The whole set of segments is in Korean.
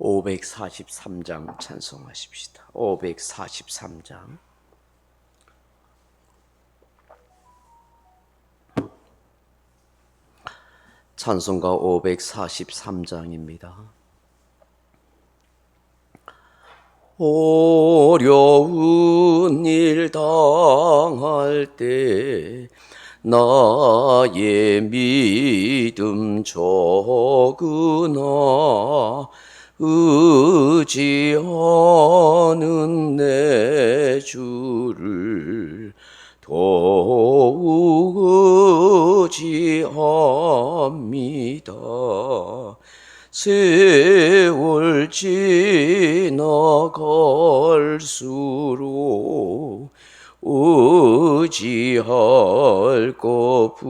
543장 찬송하십시다. 543장. 찬송가 543장입니다. 어려운 일 당할 때 나의 믿음 적으나 의지하는 내 주를 더욱 의지합니다. 세월 지나갈수록 의지할 것뿐일세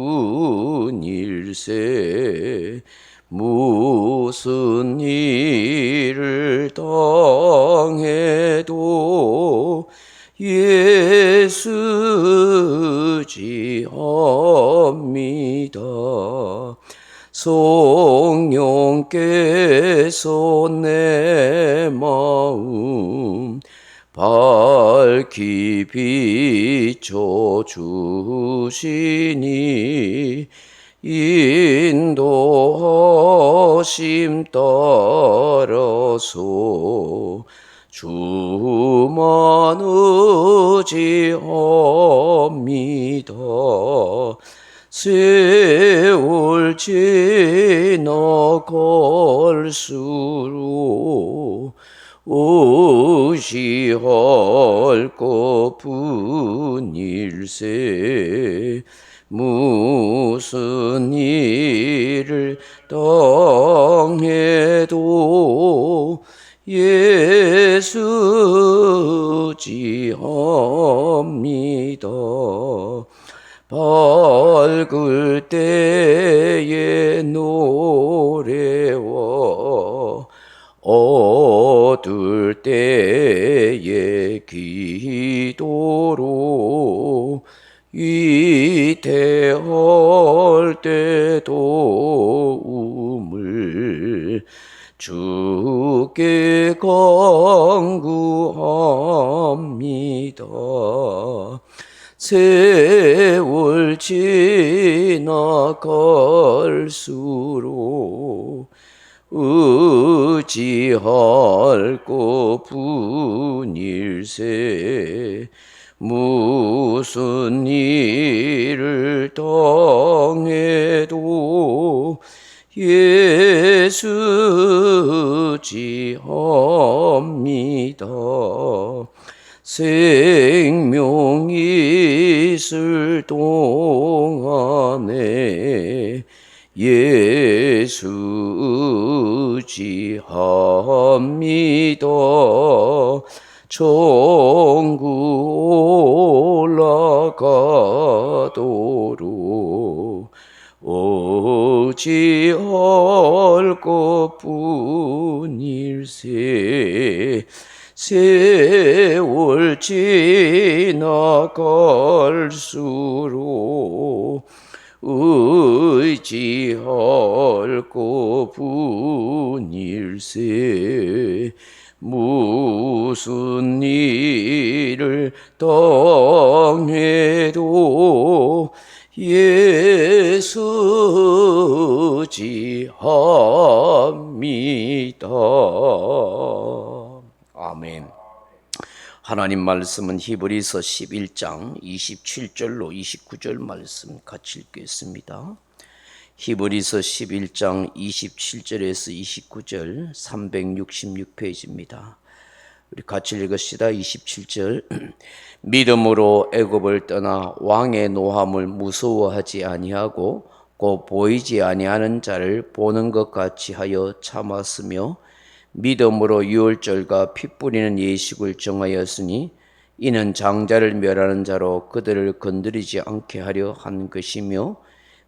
무슨 일을 당해도 예수 지합니다. 성령께서 내 마음 밝히 비춰 주시니 인도하심 따라서 주만 의지합니다. 세 위태할 때도 우물 주께 강구합니다. 세월 지나갈수록 의지할 것뿐일세 무슨 일을 당해도 예수 지합니다. 생명 있을 동안에 예수 지합니다. 천국 올라가도록 어찌할 것뿐일세 세월 지나갈수록 의지할 것뿐일세 무슨 일을 당해도 예수 지합니다. 아멘. 하나님 말씀은 히브리서 11장 27절로 29절 말씀 같이 읽겠습니다. 히브리서 11장 27절에서 29절 366페이지입니다. 우리 같이 읽읍시다. 27절 믿음으로 애굽을 떠나 왕의 노함을 무서워하지 아니하고 곧 보이지 아니하는 자를 보는 것 같이 하여 참았으며 믿음으로 유월절과 피 뿌리는 예식을 정하였으니 이는 장자를 멸하는 자로 그들을 건드리지 않게 하려 한 것이며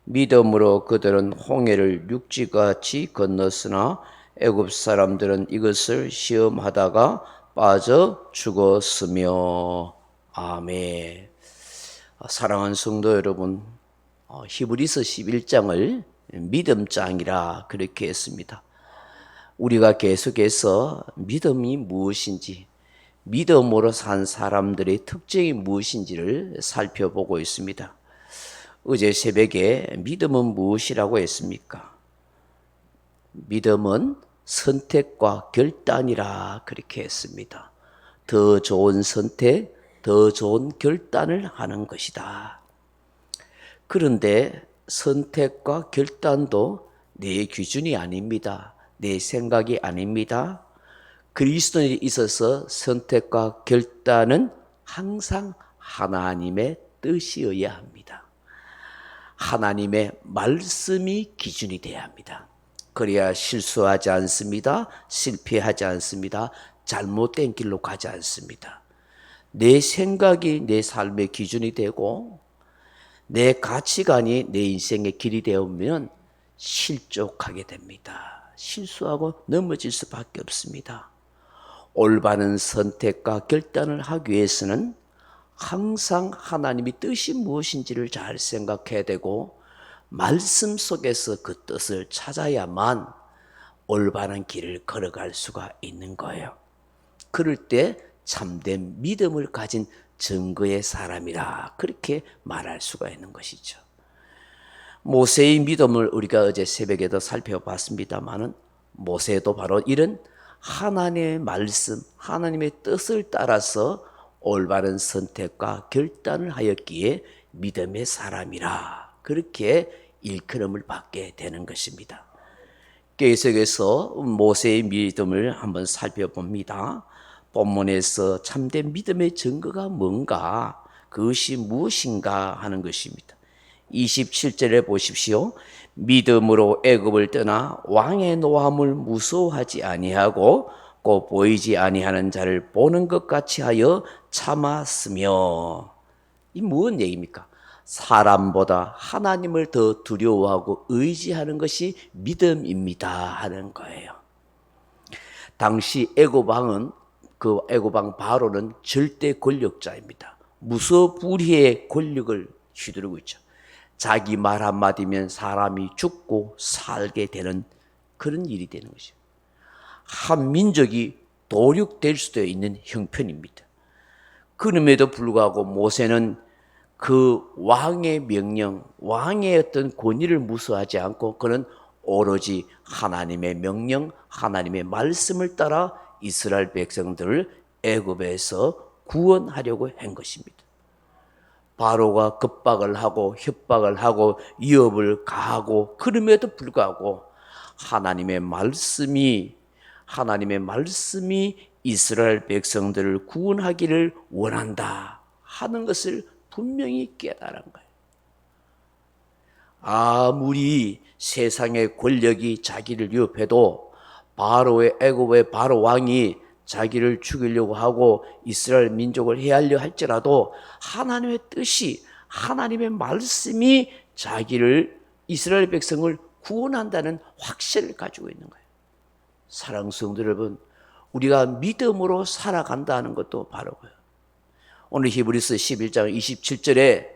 믿음으로 그들은 홍해를 육지같이 건넜으나 애굽 사람들은 이것을 시험하다가 빠져 죽었으며 아멘. 사랑하는 성도 여러분, 어, 히브리서 11장을 믿음장이라 그렇게 했습니다. 우리가 계속해서 믿음이 무엇인지, 믿음으로 산 사람들의 특징이 무엇인지를 살펴보고 있습니다. 어제 새벽에 믿음은 무엇이라고 했습니까? 믿음은 선택과 결단이라 그렇게 했습니다. 더 좋은 선택, 더 좋은 결단을 하는 것이다. 그런데 선택과 결단도 내 기준이 아닙니다. 내 생각이 아닙니다. 그리스도에 있어서 선택과 결단은 항상 하나님의 뜻이어야 합니다. 하나님의 말씀이 기준이 되어야 합니다. 그래야 실수하지 않습니다. 실패하지 않습니다. 잘못된 길로 가지 않습니다. 내 생각이 내 삶의 기준이 되고 내 가치관이 내 인생의 길이 되면 실족하게 됩니다. 실수하고 넘어질 수밖에 없습니다. 올바른 선택과 결단을 하기 위해서는 항상 하나님이 뜻이 무엇인지를 잘 생각해야 되고 말씀 속에서 그 뜻을 찾아야만 올바른 길을 걸어갈 수가 있는 거예요. 그럴 때 참된 믿음을 가진 증거의 사람이라 그렇게 말할 수가 있는 것이죠. 모세의 믿음을 우리가 어제 새벽에도 살펴봤습니다만은 모세도 바로 이런 하나님의 말씀, 하나님의 뜻을 따라서 올바른 선택과 결단을 하였기에 믿음의 사람이라 그렇게 일컬음을 받게 되는 것입니다. 계속해서 모세의 믿음을 한번 살펴봅니다. 본문에서 참된 믿음의 증거가 뭔가, 그것이 무엇인가 하는 것입니다. 27절에 보십시오. 믿음으로 애굽을 떠나 왕의 노함을 무서워하지 아니하고 꼭 보이지 아니하는 자를 보는 것 같이 하여 참았으며 이 무슨 얘기입니까? 사람보다 하나님을 더 두려워하고 의지하는 것이 믿음입니다 하는 거예요. 당시 애굽 왕은 그왕 바로는 절대 권력자입니다. 무서부리의 권력을 휘두르고 있죠. 자기 말 한마디면 사람이 죽고 살게 되는 그런 일이 되는 것이죠. 한 민족이 도륙될 수도 있는 형편입니다. 그럼에도 불구하고 모세는 그 왕의 명령, 왕의 어떤 권위를 무서워하지 않고 그는 오로지 하나님의 명령, 하나님의 말씀을 따라 이스라엘 백성들을 애굽에서 구원하려고 한 것입니다. 바로가 급박을 하고 협박을 하고 위협을 가하고 그럼에도 불구하고 하나님의 말씀이 하나님의 말씀이 이스라엘 백성들을 구원하기를 원한다 하는 것을 분명히 깨달은 거예요. 아무리 세상의 권력이 자기를 위협해도 바로의 애굽의 바로 왕이 자기를 죽이려고 하고 이스라엘 민족을 해하려 할지라도 하나님의 뜻이 하나님의 말씀이 자기를 이스라엘 백성을 구원한다는 확신을 가지고 있는 거예요. 사랑하는 성도 여러분, 우리가 믿음으로 살아간다는 것도 바로 그예요. 오늘 히브리서 11장 27절에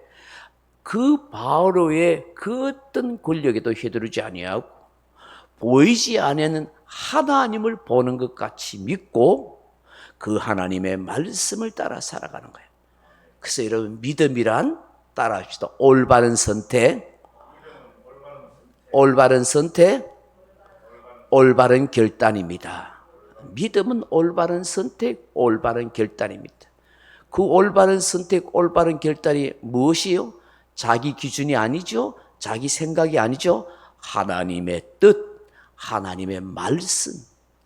그 바로의 그 어떤 권력에도 휘두르지 아니하고 보이지 않는 하나님을 보는 것 같이 믿고 그 하나님의 말씀을 따라 살아가는 거예요. 그래서 여러분 믿음이란 따라합시다. 올바른 선택, 올바른 선택, 올바른 결단입니다. 믿음은 올바른 선택, 올바른 결단입니다. 그 올바른 선택, 올바른 결단이 무엇이요? 자기 기준이 아니죠? 자기 생각이 아니죠? 하나님의 뜻, 하나님의 말씀,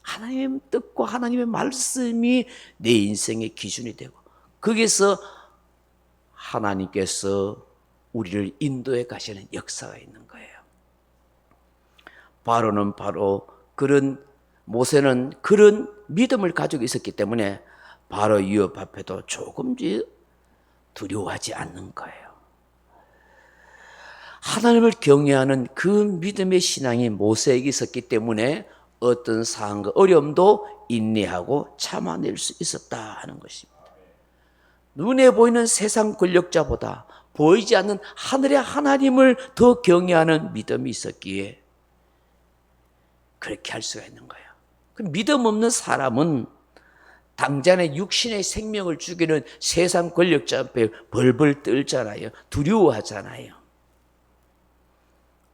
하나님의 뜻과 하나님의 말씀이 내 인생의 기준이 되고, 거기서 하나님께서 우리를 인도해 가시는 역사가 있는 거예요. 바로는 바로 그런 모세는 그런 믿음을 가지고 있었기 때문에 바로 위협 앞에도 조금씩 두려워하지 않는 거예요. 하나님을 경외하는 그 믿음의 신앙이 모세에게 있었기 때문에 어떤 상황과 어려움도 인내하고 참아낼 수 있었다 하는 것입니다. 눈에 보이는 세상 권력자보다 보이지 않는 하늘의 하나님을 더 경외하는 믿음이 있었기에 그렇게 할 수가 있는 거예요. 그 믿음 없는 사람은 당장의 육신의 생명을 죽이는 세상 권력자 앞에 벌벌 떨잖아요. 두려워하잖아요.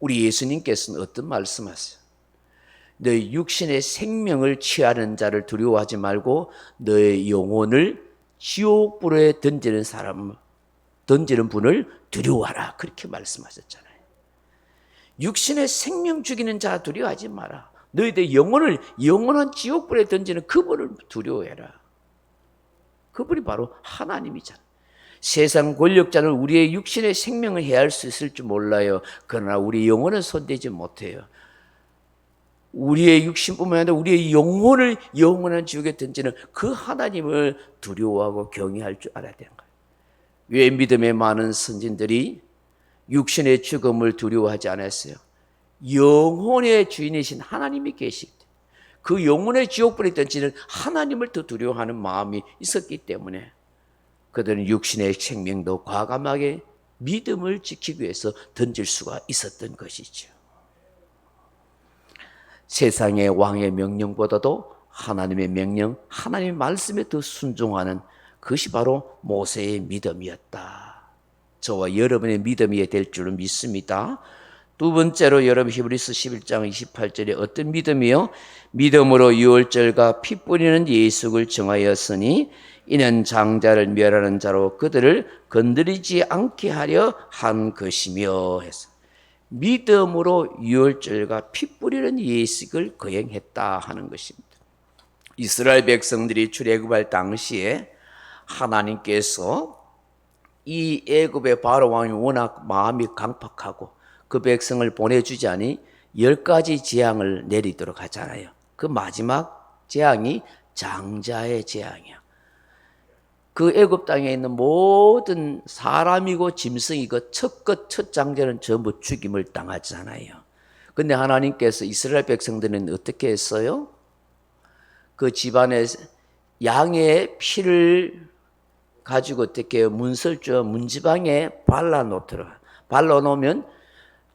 우리 예수님께서는 어떤 말씀하세요? 너희 육신의 생명을 취하는 자를 두려워하지 말고 너의 영혼을 지옥불에 던지는 사람, 던지는 분을 두려워하라. 그렇게 말씀하셨잖아요. 육신의 생명 죽이는 자 두려워하지 마라. 너희들 영혼을 영원한 지옥불에 던지는 그분을 두려워해라. 그분이 바로 하나님이잖아. 세상 권력자는 우리의 육신의 생명을 해할 수 있을 줄 몰라요. 그러나 우리 영혼은 손대지 못해요. 우리의 육신뿐만 아니라 우리의 영혼을 영원한 지옥에 던지는 그 하나님을 두려워하고 경외할 줄 알아야 되는 거예요. 왜 믿음의 많은 선진들이 육신의 죽음을 두려워하지 않았어요? 영혼의 주인이신 하나님이 계시기 때문에 그 영혼의 지옥불에 던지는 하나님을 더 두려워하는 마음이 있었기 때문에 그들은 육신의 생명도 과감하게 믿음을 지키기 위해서 던질 수가 있었던 것이죠. 세상의 왕의 명령보다도 하나님의 명령, 하나님의 말씀에 더 순종하는 그것이 바로 모세의 믿음이었다. 저와 여러분의 믿음이 될 줄은 믿습니다. 두 번째로 여러분 히브리스 11장 28절에 어떤 믿음이요? 믿음으로 유월절과 피 뿌리는 예수를 정하였으니 이는 장자를 멸하는 자로 그들을 건드리지 않게 하려 한 것이며 해서 믿음으로 유월절과 피 뿌리는 예식을 거행했다 하는 것입니다. 이스라엘 백성들이 출애굽할 당시에 하나님께서 이 애굽의 바로 왕이 워낙 마음이 강팍하고 그 백성을 보내주자니 열 가지 재앙을 내리도록 하잖아요. 그 마지막 재앙이 장자의 재앙이야. 그 애굽 땅에 있는 모든 사람이고 짐승이고 첫것 첫 장자는 전부 죽임을 당하잖아요. 근데 하나님께서 이스라엘 백성들은 어떻게 했어요? 그 집안에 양의 피를 가지고 어떻게? 문설주 문지방에 발라 놓도록 발라 놓으면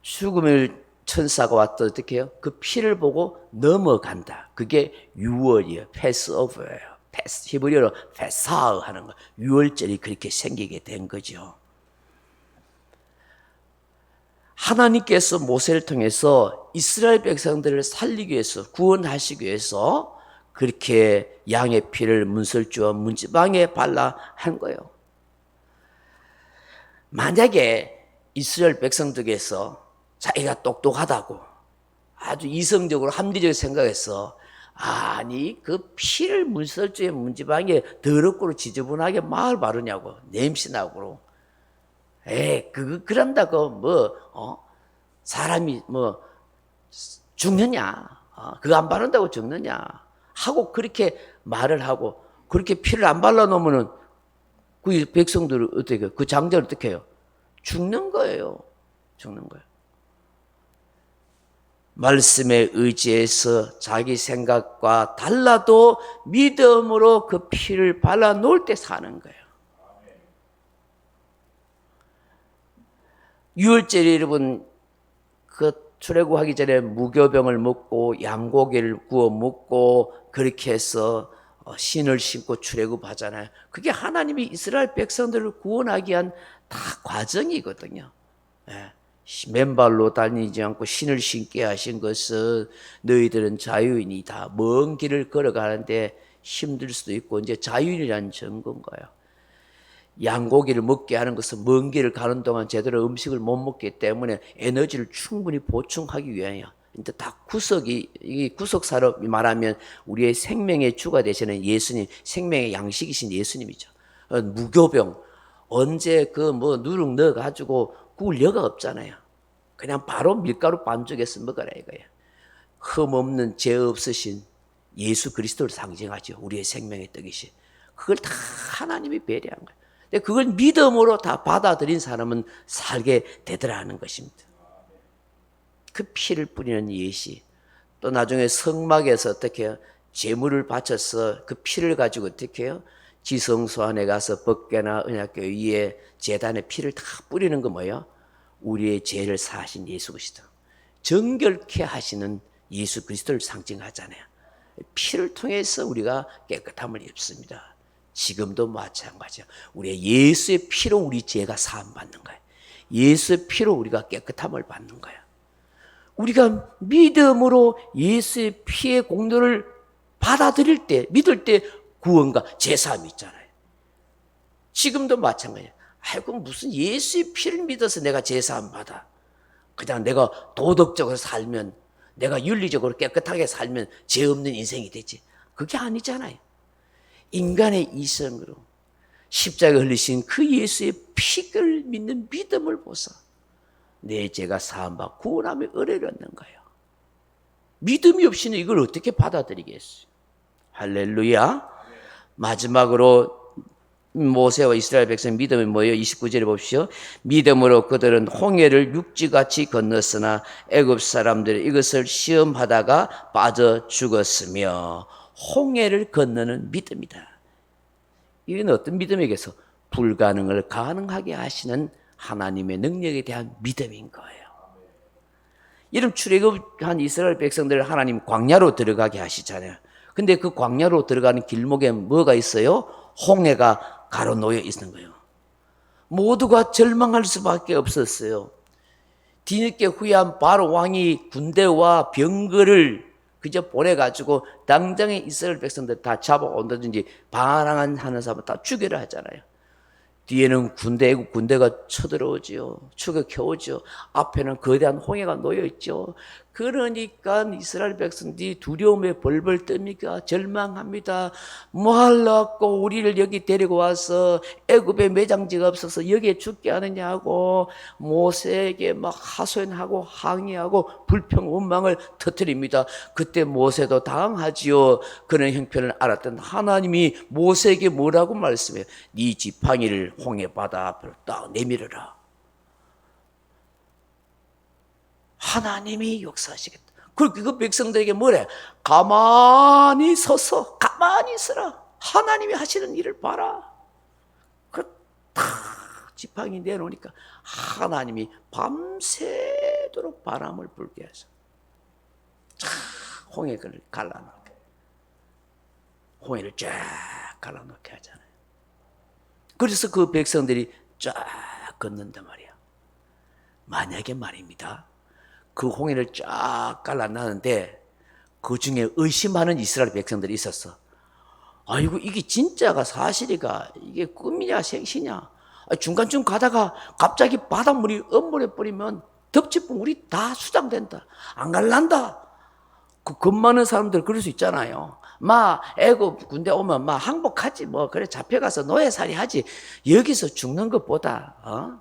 죽음을 천사가 왔다 어떻게 해요? 그 피를 보고 넘어간다. 그게 유월이에요. 패스오버예요. 패스 히브리어로 패사흐 하는 거. 유월절이 그렇게 생기게 된 거죠. 하나님께서 모세를 통해서 이스라엘 백성들을 살리기 위해서 구원하시기 위해서 그렇게 양의 피를 문설주와 문지방에 발라 한 거예요. 만약에 이스라엘 백성들에서 자기가 똑똑하다고 아주 이성적으로 합리적으로 생각해서 아니 그 피를 문설주의 문지방에 더럽고 지저분하게 마을 바르냐고 냄새나고 에 그거 그런다고 뭐 어? 사람이 뭐 죽느냐 어? 그거 안 바른다고 죽느냐 하고 그렇게 말을 하고 그렇게 피를 안 발라 놓으면은 그 백성들을 어떻게? 그 장자를 어떻게 해요? 죽는 거예요. 죽는 거예요. 말씀에 의지해서 자기 생각과 달라도 믿음으로 그 피를 발라 놓을 때 사는 거예요. 유월절 여러분 그 출애굽하기 전에 무교병을 먹고 양고기를 구워 먹고 그렇게 해서 어, 신을 신고 출애굽하잖아요. 그게 하나님이 이스라엘 백성들을 구원하기 위한 다 과정이거든요. 예. 맨발로 다니지 않고 신을 신게 하신 것은 너희들은 자유인이다. 먼 길을 걸어가는데 힘들 수도 있고 이제 자유인이라는 증거인 거예요. 양고기를 먹게 하는 것은 먼 길을 가는 동안 제대로 음식을 못 먹기 때문에 에너지를 충분히 보충하기 위하여 이제 다 구석이 이 구석사로 말하면 우리의 생명의 주가 되시는 예수님, 생명의 양식이신 예수님이죠. 어, 무교병 언제 그 뭐 누룩 넣어 가지고 여가 없잖아요. 그냥 바로 밀가루 반죽해서 먹어라 이거예요. 흠 없는 죄 없으신 예수 그리스도를 상징하죠. 우리의 생명의 떡이시. 그걸 다 하나님이 배려한 거예요. 근데 그걸 믿음으로 다 받아들인 사람은 살게 되더라는 것입니다. 그 피를 뿌리는 예시. 또 나중에 성막에서 어떻게 해요? 제물을 바쳐서 그 피를 가지고 어떻게 해요? 지성소 안에 가서 법궤나 언약궤 위에 재단에 피를 다 뿌리는 거 뭐예요? 우리의 죄를 사하신 예수 그리스도. 정결케 하시는 예수 그리스도를 상징하잖아요. 피를 통해서 우리가 깨끗함을 입습니다. 지금도 마찬가지야. 우리 예수의 피로 우리 죄가 사함 받는 거야. 예수의 피로 우리가 깨끗함을 받는 거야. 우리가 믿음으로 예수의 피의 공로를 받아들일 때, 믿을 때 구원과 제사함이 있잖아요. 지금도 마찬가지야. 아이고 무슨 예수의 피를 믿어서 내가 제사함 받아. 그냥 내가 도덕적으로 살면 내가 윤리적으로 깨끗하게 살면 죄 없는 인생이 되지. 그게 아니잖아요. 인간의 이성으로 십자가 흘리신 그 예수의 피를 믿는 믿음을 보사 내 죄가 사함받 구원함에 의뢰를 얻는 거예요. 믿음이 없이는 이걸 어떻게 받아들이겠어요? 할렐루야. 마지막으로 모세와 이스라엘 백성 믿음이 뭐예요? 29절에 봅시오. 믿음으로 그들은 홍해를 육지같이 건넜으나 애굽 사람들이 이것을 시험하다가 빠져 죽었으며 홍해를 건너는 믿음이다. 이건 어떤 믿음에게서 불가능을 가능하게 하시는 하나님의 능력에 대한 믿음인 거예요. 이름 출애굽한 이스라엘 백성들을 하나님 광야로 들어가게 하시잖아요. 근데 그 광야로 들어가는 길목에 뭐가 있어요? 홍해가 가로놓여 있는 거예요. 모두가 절망할 수밖에 없었어요. 뒤늦게 후회한 바로 왕이 군대와 병거를 그저 보내가지고 당장에 이스라엘 백성들 다 잡아온다든지 반항한 하는 사람 다 죽여라 하잖아요. 뒤에는 군대, 군대가 쳐들어오지요. 추격해오죠. 앞에는 거대한 홍해가 놓여있죠. 그러니까 이스라엘 백성들이 두려움에 벌벌 뜹니까? 절망합니다. 뭐 하려고 우리를 여기 데리고 와서 애굽에 매장지가 없어서 여기에 죽게 하느냐고 모세에게 막 하소연하고 항의하고 불평 원망을 터뜨립니다. 그때 모세도 당황하지요. 그런 형편을 알았던 하나님이 모세에게 뭐라고 말씀해요? 네 지팡이를 홍해 바다 앞으로 딱 내밀어라. 하나님이 역사하시겠다. 그리고 그 백성들에게 뭐래? 가만히 서서 가만히 있어라. 하나님이 하시는 일을 봐라. 그탁 지팡이 내놓으니까 하나님이 밤새도록 바람을 불게 해서 쫙 홍해를 갈라놓게 홍해를 쫙 갈라놓게 하잖아요. 그래서 그 백성들이 쫙 걷는단 말이야. 만약에 말입니다. 그 홍해를 쫙 갈라놨는데 그 중에 의심하는 이스라엘 백성들이 있었어. 아이고 이게 진짜가 사실이가 이게 꿈이냐 생시냐. 중간중 가다가 갑자기 바닷물이 엄물해 버리면 덮치면 우리 다 수장된다. 안 갈란다. 그 겁 많은 사람들 그럴 수 있잖아요. 마 애굽 군대 오면 마 항복하지 뭐 그래 잡혀가서 노예살이 하지 여기서 죽는 것보다 어?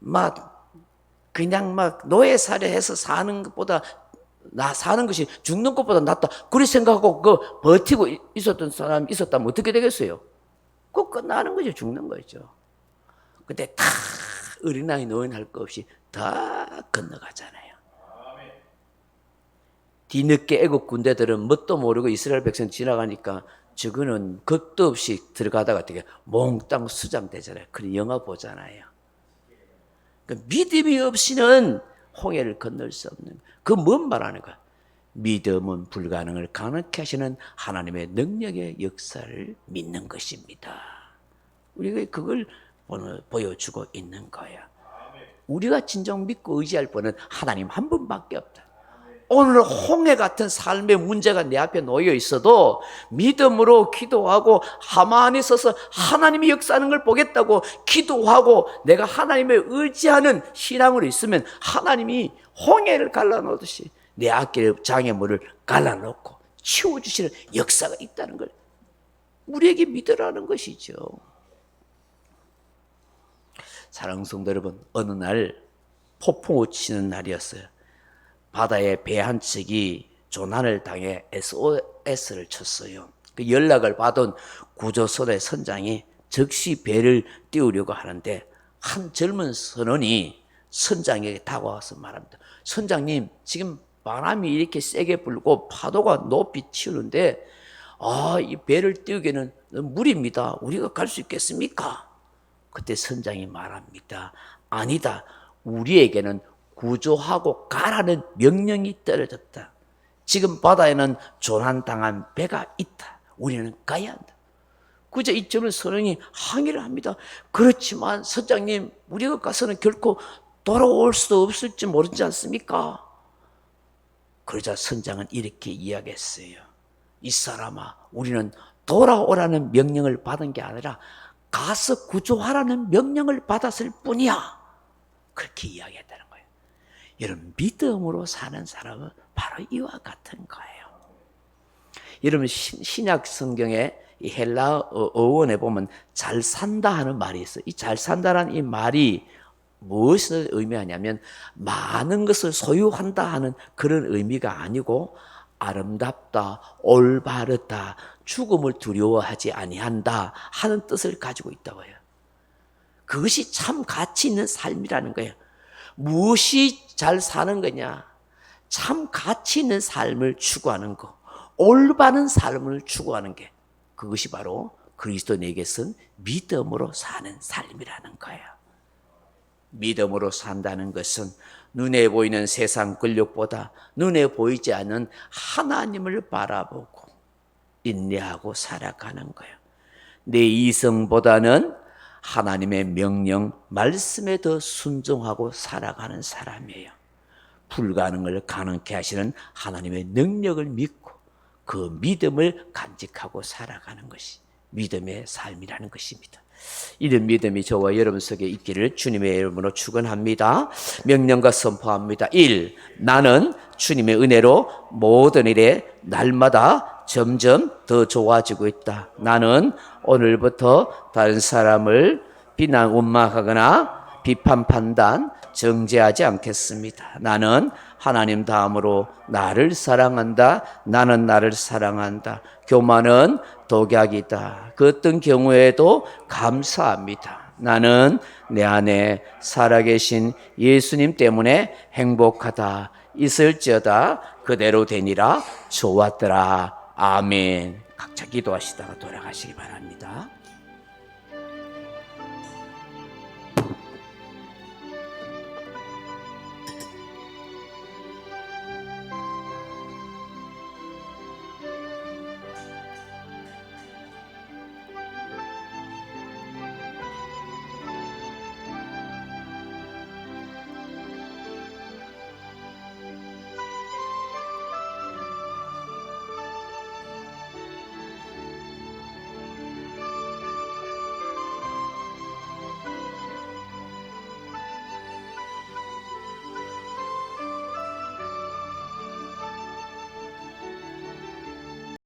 막 그냥 막 노예살이 해서 사는 것보다 나 사는 것이 죽는 것보다 낫다. 그리 생각하고 그 버티고 있었던 사람이 있었다면 어떻게 되겠어요? 그 끝나는 거죠. 죽는 거죠. 근데 다 어린아이 노인 할 거 없이 다 건너가잖아요. 뒤늦게 애국 군대들은 뭣도 모르고 이스라엘 백성 지나가니까 저거는 겁도 없이 들어가다가 어떻게 몽땅 수장되잖아요. 그런 영화 보잖아요. 그 믿음이 없이는 홍해를 건널 수 없는 그 뭔 말하는 거야? 믿음은 불가능을 가능케 하시는 하나님의 능력의 역사를 믿는 것입니다. 우리가 그걸 보여주고 있는 거야. 우리가 진정 믿고 의지할 분은 하나님 한 분밖에 없다. 오늘 홍해 같은 삶의 문제가 내 앞에 놓여 있어도 믿음으로 기도하고 가만히 서서 하나님이 역사하는 걸 보겠다고 기도하고 내가 하나님의 의지하는 신앙으로 있으면 하나님이 홍해를 갈라놓듯이 내 앞길 장애물을 갈라놓고 치워주시는 역사가 있다는 걸 우리에게 믿으라는 것이죠. 사랑하는 성도 여러분, 어느 날 폭풍우 치는 날이었어요. 바다에 배 한 척이 조난을 당해 SOS를 쳤어요. 그 연락을 받은 구조선의 선장이 즉시 배를 띄우려고 하는데 한 젊은 선원이 선장에게 다가와서 말합니다. 선장님, 지금 바람이 이렇게 세게 불고 파도가 높이 치우는데 아, 이 배를 띄우기에는 무리입니다. 우리가 갈 수 있겠습니까? 그때 선장이 말합니다. 아니다. 우리에게는 구조하고 가라는 명령이 떨어졌다. 지금 바다에는 조난당한 배가 있다. 우리는 가야 한다. 그저 이 점을 선생이 항의를 합니다. 그렇지만 선장님, 우리가 가서는 결코 돌아올 수도 없을지 모르지 않습니까? 그러자 선장은 이렇게 이야기했어요. 이 사람아, 우리는 돌아오라는 명령을 받은 게 아니라 가서 구조하라는 명령을 받았을 뿐이야. 그렇게 이야기했다는 여러분, 믿음으로 사는 사람은 바로 이와 같은 거예요. 여러분, 신- 신약 성경에 이 헬라 어- 어원에 보면 잘 산다 하는 말이 있어요. 이잘 산다라는 이 말이 무엇을 의미하냐면 많은 것을 소유한다 하는 그런 의미가 아니고 아름답다, 올바르다, 죽음을 두려워하지 아니한다 하는 뜻을 가지고 있다고 해요. 그것이 참 가치 있는 삶이라는 거예요. 무엇이 잘 사는 거냐? 참 가치 있는 삶을 추구하는 거, 올바른 삶을 추구하는 게 그것이 바로 그리스도인에게선 믿음으로 사는 삶이라는 거예요. 믿음으로 산다는 것은 눈에 보이는 세상 권력보다 눈에 보이지 않는 하나님을 바라보고 인내하고 살아가는 거예요. 내 이성보다는 하나님의 명령, 말씀에 더 순종하고 살아가는 사람이에요. 불가능을 가능케 하시는 하나님의 능력을 믿고 그 믿음을 간직하고 살아가는 것이 믿음의 삶이라는 것입니다. 이런 믿음이 저와 여러분 속에 있기를 주님의 이름으로 축원합니다. 명령과 선포합니다. 1. 나는 주님의 은혜로 모든 일에 날마다 점점 더 좋아지고 있다. 나는 오늘부터 다른 사람을 비난 원망하거나 비판 판단 정죄하지 않겠습니다. 나는 하나님 다음으로 나를 사랑한다. 나는 나를 사랑한다. 교만은 독약이다. 그 어떤 경우에도 감사합니다. 나는 내 안에 살아계신 예수님 때문에 행복하다. 있을지어다 그대로 되니라 좋았더라. 아멘. 각자 기도하시다가 돌아가시기 바랍니다.